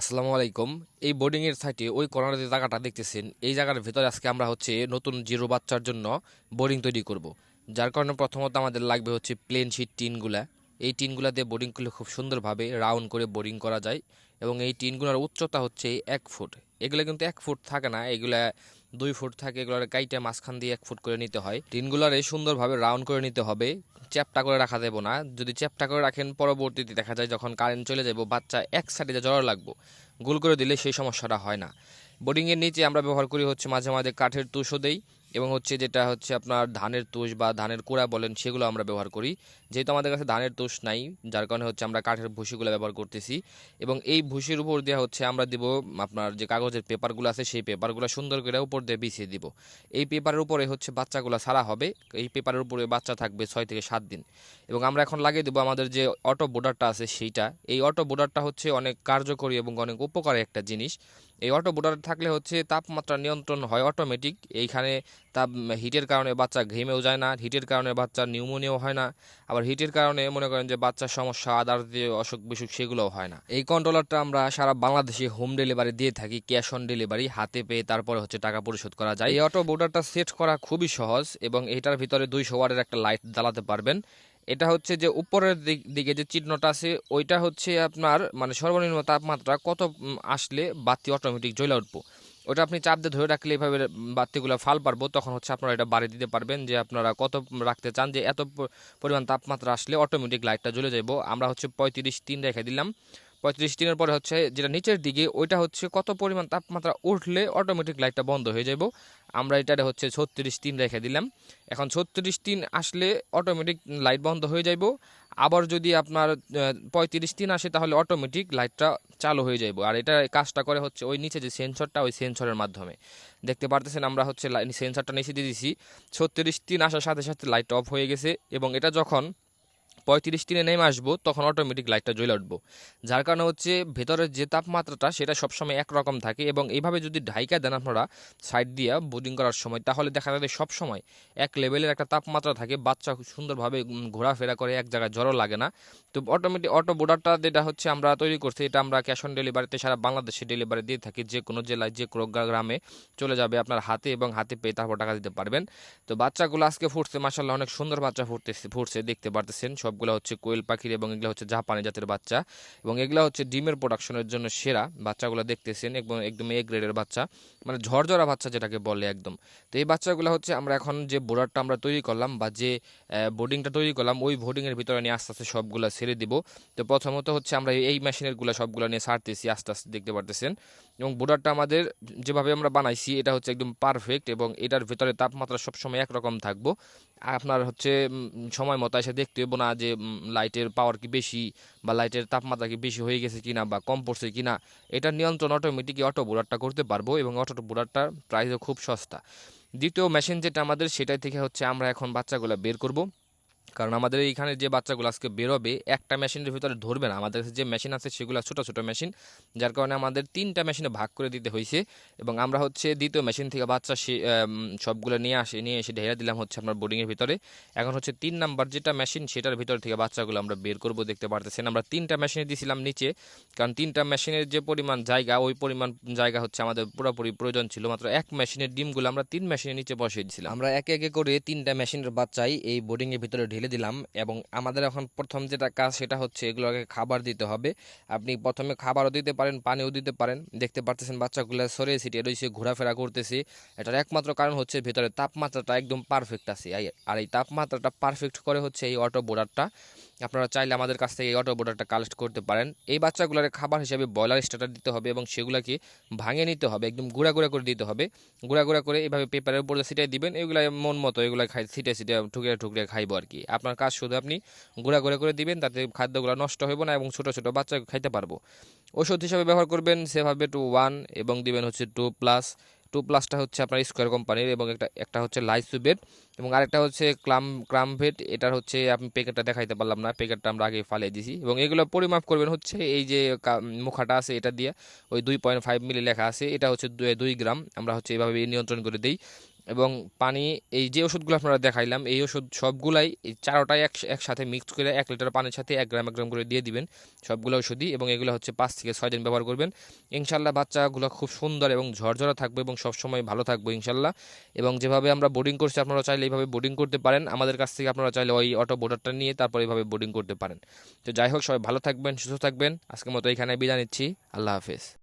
আসসালামু আলাইকুম। এই বোর্ডিংয়ের সাইটে ওই কর্নারে যে জায়গাটা দেখতেছেন, এই জায়গার ভিতরে আজকে আমরা হচ্ছে নতুন জিরো বাচ্চার জন্য বোর্ডিং তৈরি করব। যার কারণে প্রথমত আমাদের লাগবে হচ্ছে প্লেন শিট টিনগুলা এই টিনগুলা দিয়ে বোর্ডিং করলে খুব সুন্দরভাবে রাউন্ড করে বোর্ডিং করা যায় এবং এই টিনগুলোর উচ্চতা হচ্ছে এক ফুট। এগুলো কিন্তু এক ফুট থাকে না, এগুলা দুই ফুট থাকে, এগুলোর কাইটা মাঝখান দিয়ে এক ফুট করে নিতে হয়। টিনগুলারে সুন্দরভাবে রাউন্ড করে নিতে হবে, চ্যাপটা করে রাখা দেবো না। যদি চ্যাপটা করে রাখেন, পরবর্তীতে দেখা যায় যখন কারেন্ট চলে যাব বাচ্চা এক সাইডে জড়ো লাগবো, গোল করে দিলে সেই সমস্যাটা হয় না। বোর্ডিংয়ের নিচে আমরা ব্যবহার করি হচ্ছে মাঝে মাঝে কাঠের তুষও দেই এবং হচ্ছে যেটা হচ্ছে আপনার ধানের তুষ বা ধানের কুড়া বলেন, সেগুলো আমরা ব্যবহার করি। যেহেতু আমাদের কাছে ধানের তুষ নাই, যার কারণে হচ্ছে আমরা কাঠের ভুসিগুলো ব্যবহার করতেছি। এবং এই ভুসির উপর দেওয়া হচ্ছে আমরা দিব আপনার যে কাগজের পেপারগুলো আছে, সেই পেপারগুলো সুন্দর করে উপর দিয়ে বিছিয়ে দিব। এই পেপারের উপরে হচ্ছে বাচ্চাগুলো ছাড়া হবে। এই পেপারের উপরে বাচ্চা থাকবে ছয় থেকে সাত দিন। এবং আমরা এখন লাগিয়ে দেবো আমাদের যে অটো বোর্ডারটা আছে, সেইটা। এই অটো বোর্ডারটা হচ্ছে অনেক কার্যকরী এবং অনেক উপকারী একটা জিনিস। এই অটো বোর্ডার থাকলে হচ্ছে তাপমাত্রা নিয়ন্ত্রণ হয় অটোমেটিক। এইখানে তাপ হিটের কারণে বাচ্চা ঘেমেও যায় না, হিটের কারণে বাচ্চার নিউমোনিয়াও হয় না, আবার হিটের কারণে মনে করেন যে বাচ্চার সমস্যা, আদার যে অসুখ বিসুখ সেগুলোও হয় না। এই কন্ট্রোলারটা আমরা সারা বাংলাদেশে হোম ডেলিভারি দিয়ে থাকি, ক্যাশ অন ডেলিভারি, হাতে পেয়ে তারপরে হচ্ছে টাকা পরিশোধ করা যায়। এই অটো বোর্ডারটা সেট করা খুবই সহজ এবং এটার ভিতরে দুইশো ওয়াটের একটা লাইট জ্বালাতে পারবেন। এটা হচ্ছে যে উপরের দিকে যে চিহ্নটা আছে, ওইটা হচ্ছে আপনার মানে সর্বনিম্ন তাপমাত্রা কত আসলে বাতি অটোমেটিক জ্বলে উঠবো। ওটা আপনি চাপ দিয়ে ধরে রাখলে এইভাবে বাতিগুলো ফাল পারব, তখন হচ্ছে আপনারা এটা বাড়ি দিতে পারবেন যে আপনারা কত রাখতে চান, যে এত পরিমাণ তাপমাত্রা আসলে অটোমেটিক লাইটটা জ্বলে যাব আমরা হচ্ছে পঁয়ত্রিশ তিন রেখে দিলাম। পঁয়ত্রিশ দিনের পরে হচ্ছে যেটা নিচের দিকে, ওইটা হচ্ছে কত পরিমাণ তাপমাত্রা উঠলে অটোমেটিক লাইটটা বন্ধ হয়ে যাব আমরা এটা হচ্ছে ছত্রিশ তিন রেখে দিলাম। এখন ছত্রিশ তিন আসলে অটোমেটিক লাইট বন্ধ হয়ে যাইব। আবার যদি আপনার পঁয়ত্রিশ তিন আসে তাহলে অটোমেটিক লাইটটা চালু হয়ে যাইব। আর এটা কাজটা করে হচ্ছে ওই নিচে যে সেন্সরটা ওই সেন্সরের মাধ্যমে। দেখতে পারতেছেন আমরা হচ্ছে সেন্সরটা নিচে দিয়ে দিছি। ছত্রিশ তিন আসার সাথে সাথে লাইটটা অফ হয়ে গেছে এবং এটা যখন পঁয়ত্রিশ দিনে নেমে আসব, তখন অটোমেটিক লাইটটা জ্বলে উঠবো। যার কারণে হচ্ছে ভেতরের যে তাপমাত্রাটা, সেটা সবসময় একরকম থাকে এবং এইভাবে যদি ঢাইকা দেন আপনারা সাইড দিয়ে বোর্ডিং করার সময়, তাহলে দেখা যাবে সবসময় এক লেভেলের একটা তাপমাত্রা থাকে। বাচ্চা সুন্দরভাবে ঘোরাফেরা করে, এক জায়গায় জড়ো লাগে না। তো অটোমেটিক অটো বোর্ডারটা যেটা হচ্ছে আমরা তৈরি করছি, এটা আমরা ক্যাশ অন ডেলিভারিতে সারা বাংলাদেশে ডেলিভারি দিয়ে থাকি। যে কোনো জেলায়, যে কোনো গ্রামে চলে যাবে আপনার হাতে এবং হাতে পেয়ে তারপর টাকা দিতে পারবেন। তো বাচ্চাগুলো আজকে ফুটছে মাসাল্লাহ অনেক সুন্দর বাচ্চা ফুটতেছে, ফুটছে, দেখতে পারতেছেন সবগুলো হচ্ছে কোয়েল পাখির এবং এগুলো হচ্ছে জাপানি জাতের বাচ্চা। এবং এগুলো হচ্ছে ডিমের প্রোডাকশনের জন্য সেরা। বাচ্চাগুলো দেখতেছেন এবং একদম এ গ্রেডের বাচ্চা। মানে ঝরঝরা বাচ্চা যেটাকে বলে একদম। তো এই বাচ্চাগুলো হচ্ছে আমরা এখন যে বোর্ডারটা আমরা তৈরি করলাম বা যে বোর্ডিংটা তৈরি করলাম, ওই বোর্ডিংয়ের ভিতরে নিয়ে আস্তে আস্তে সবগুলো ছেড়ে দিব। তো প্রথমত হচ্ছে আমরা এই মেশিনেরগুলো সবগুলো নিয়ে ছাড়তেছি আস্তে আস্তে, দেখতে পারতেছেন। এবং বোর্ডারটা আমাদের যেভাবে আমরা বানাইছি, এটা হচ্ছে একদম পারফেক্ট এবং এটার ভিতরে তাপমাত্রা সবসময় একরকম থাকব। আপনার হচ্ছে সময় মতো এসে দেখতে হইব না যে লাইটের পাওয়ার কি বেশি বা লাইটের তাপমাত্রা কি বেশি হয়ে গেছে কিনা বা কম পড়ছে কিনা, এটা নিয়ন্ত্রণ অটোমেটিক অটো বুলারটা করতে পারব এবং অটো বুলারটার প্রাইসও খুব সস্তা। দ্বিতীয় মেশিন যেটা আমাদের, সেটাই থেকে হচ্ছে আমরা এখন বাচ্চাগুলো বের করব। কারণ আমাদের এইখানে যে বাচ্চাগুলো আজকে বেরোবে, একটা মেশিনের ভিতরে ধরবে না। আমাদের কাছে যে মেশিন আছে, সেগুলো ছোটো ছোটো মেশিন, যার কারণে আমাদের তিনটা মেশিনে ভাগ করে দিতে হয়েছে এবং আমরা হচ্ছে দ্বিতীয় মেশিন থেকে বাচ্চা সে সবগুলো নিয়ে আসে, নিয়ে এসে ঢেলে দিলাম হচ্ছে আপনার বোর্ডিংয়ের ভিতরে। এখন হচ্ছে তিন নাম্বার যেটা মেশিন, সেটার ভিতর থেকে বাচ্চাগুলো আমরা বের করব দেখতে পারতেছেন। আমরা তিনটা মেশিনে দিয়েছিলাম নিচে, কারণ তিনটা মেশিনের যে পরিমাণ জায়গা, ওই পরিমাণ জায়গা হচ্ছে আমাদের পুরোপুরি প্রয়োজন ছিল। মাত্র এক মেশিনের ডিমগুলো আমরা তিন মেশিনের নিচে বসিয়ে দিয়েছিলাম আমরা একে একে করে তিনটা মেশিনের বাচ্চাই এই বোর্ডিংয়ের ভিতরে ঢেলে দিলাম এবং আমাদের এখন প্রথম যেটা কাজ সেটা হচ্ছে এগুলোকে খাবার দিতে হবে। আপনি প্রথমে খাবারও দিতে পারেন, পানিও দিতে পারেন। দেখতে পারতেছেন বাচ্চাগুলো সরে ছিটিয়ে রয়েছে, ঘোরাফেরা করতেছে। এটার একমাত্র কারণ হচ্ছে ভেতরে তাপমাত্রাটা একদম পারফেক্ট আছে। আর এই তাপমাত্রাটা পারফেক্ট করে হচ্ছে এই অটো বোর্ডারটা আপনারা চাইলে আমাদের কাছ থেকে এই অটো বোর্ডারটা কালেক্ট করতে পারেন। এই বাচ্চাগুলোর খাবার হিসেবে ব্রয়লার স্টার্টার দিতে হবে এবং সেগুলোকে ভাঙে নিতে হবে, একদম গুঁড়া গুঁড়া করে দিতে হবে। গুঁড়া গুঁড়া করে এইভাবে পেপারের উপরে ছিটাই দিবেন, এগুলো মন মতো এগুলো খাই ছিটে ছিটে ঠুকরে ঠুকরে খাইবো আর কি। আপনার কাজ শুধু আপনি গুঁড়া গুঁড়া করে দিবেন, তাতে খাদ্যগুলো নষ্ট হবে না এবং ছোট ছোটো বাচ্চা খাইতে পারব। ওষুধ হিসাবে ব্যবহার করবেন সেভাবে টু ওয়ান এবং দিবেন হচ্ছে টু প্লাস টু প্লাসটা হচ্ছে আপনার স্কোয়ার কোম্পানির এবং একটা একটা হচ্ছে লাইসুবেট এবং আরেকটা হচ্ছে ক্লাম ক্রামভেট এটার হচ্ছে আপনি প্যাকেটটা দেখাইতে পারলাম না প্যাকেটটা আমরা আগে ফালিয়ে দিয়েছি এবং এগুলো পরিমাপ করবেন হচ্ছে এই যে মুখাটা আছে এটা দিয়ে, ওই দুই পয়েন্ট ফাইভ মিলি লেখা আছে, এটা হচ্ছে দুই গ্রাম, আমরা হচ্ছে এভাবে নিয়ন্ত্রণ করে দিই। এবং পানি, এই যে ওষুধগুলো আপনারা দেখাইলাম, এই ওষুধ সবগুলাই এই চারোটাই এক একসাথে মিক্স করে এক লিটার পানির সাথে এক গ্রাম এক গ্রাম করে দিয়ে দিবেন সবগুলো ওষুধই এবং এগুলো হচ্ছে পাঁচ থেকে ছয় দিন ব্যবহার করবেন। ইনশাল্লাহ বাচ্চাগুলো খুব সুন্দর এবং ঝরঝরা থাকবে এবং সবসময় ভালো থাকবে ইনশাল্লাহ এবং যেভাবে আমরা বোর্ডিং করছি, আপনারা চাইলে এইভাবে বোর্ডিং করতে পারেন। আমাদের কাছ থেকে আপনারা চাইলে ওই অটো বোর্ডারটা নিয়ে তারপর এইভাবে বোর্ডিং করতে পারেন। তো যাই হোক, সবাই ভালো থাকবেন, সুস্থ থাকবেন। আজকের মতো এখানে বিদায় নিচ্ছি। আল্লাহ হাফেজ।